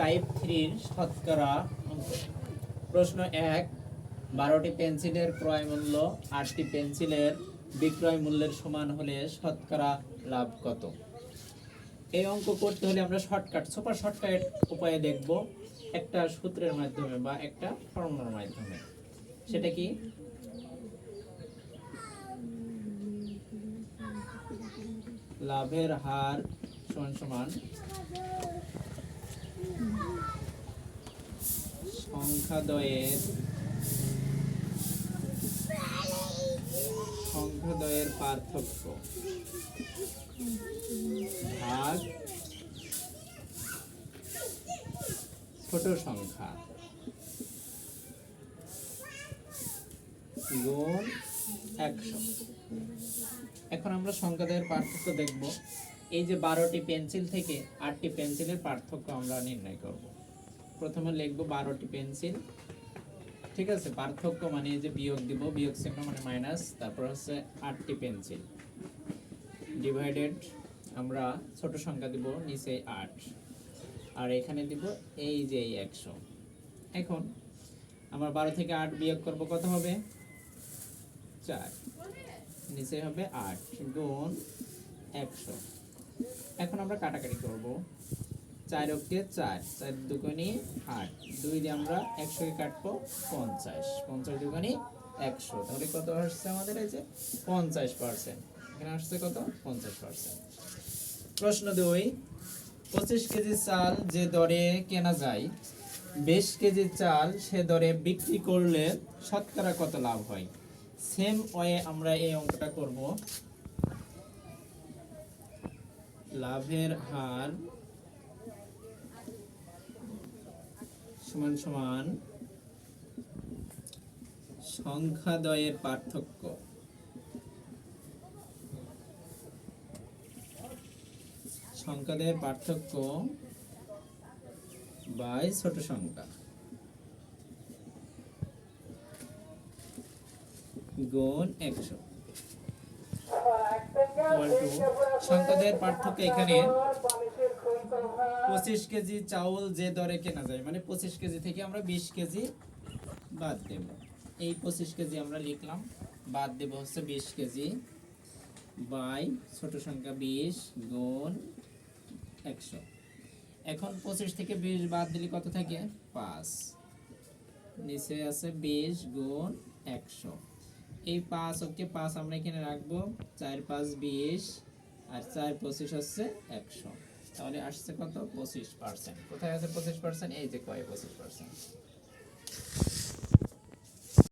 Type থ্রির শতকরা প্রশ্ন এক, বারোটি পেন্সিলের ক্রয় মূল্য, আটটি পেন্সিলের বিক্রয় মূল্যের সমান হলে শতকরা লাভ কত? এই অঙ্ক করতে হলে আমরা শর্টকাট সুপার শর্টকাট উপায়ে দেখব একটা সূত্রের মাধ্যমে বা একটা ফর্মুলার মাধ্যমে। সেটা কি? লাভের হার সমান সমান সংখ্যাদয়ের সংখ্যাদয়ের পার্থক্য। ভাগ ছোট সংখ্যা গুণ একশো। এখন আমরা সংখ্যাদয়ের পার্থক্য দেখব। এই যে বারোটি পেন্সিল থেকে আটটি পেন্সিলের পার্থক্য আমরা নির্ণয় করব। প্রথমে লিখব বারোটি পেন্সিল। ঠিক আছে, পার্থক্য মানে যে বিয়োগ দিব, বিয়োগ চিহ্ন মানে মাইনাস, তারপর হচ্ছে আটটি পেন্সিল। ডিভাইডেড আমরা ছোট সংখ্যা দিব, নিচে আট। আর এখানে দিব এই যে এই একশো। এখন আমরা বারো থেকে আট বিয়োগ করব কত হবে? চার। নিচে হবে আট, গুণ একশো। এখন আমরা কাটাকাটি করব। চার অক্ষে চার চার দুগুণি আট। দুই দিয়ে আমরা একশোকে কাটবো পঞ্চাশ। পঞ্চাশ দুগুণি একশো। তাহলে কত আসছে আমাদের এই যে পঞ্চাশ পার্সেন্ট এখানে আসছে কত? পঞ্চাশ পার্সেন্ট প্রশ্ন দুই, পঁচিশ কেজি চাল যে দরে কেনা যায়, বিশ কেজি চাল সে দরে বিক্রি করলে শতকরা কত লাভ হয়? সেম ওয়ে আমরা এই অঙ্কটা করব। লাভের হার সমান সমান সংখ্যাদয়ের পার্থক্য। সংখ্যাদয়ের পার্থক্য বাই ছোট সংখ্যা। গুণ একশো। সংখ্যাদের পার্থক্য এখানে পঁচিশ কেজি চাউল যে দরে কেনা যায় মানে পঁচিশ কেজি থেকে আমরা বিশ কেজি বাদ দেব। এই পঁচিশ কেজি আমরা লিখলাম, বাদ দেব হচ্ছে বিশ কেজি বাই ছোট সংখ্যা বিশ গুণ একশো। এখন পঁচিশ থেকে বিশ বাদ দিলে কত থাকে? পাঁচ। নিচে আছে বিশ গুণ একশো। এই পাঁচ ওকে পাঁচ আমরা এখানে রাখব, চার পাঁচ বিশ, আর চার পঁচিশ হচ্ছে একশো। তাহলে আসছে কত পঁচিশ পার্সেন্ট কোথায় আছে পঁচিশ পার্সেন্ট এই যে কয় পঁচিশ পার্সেন্ট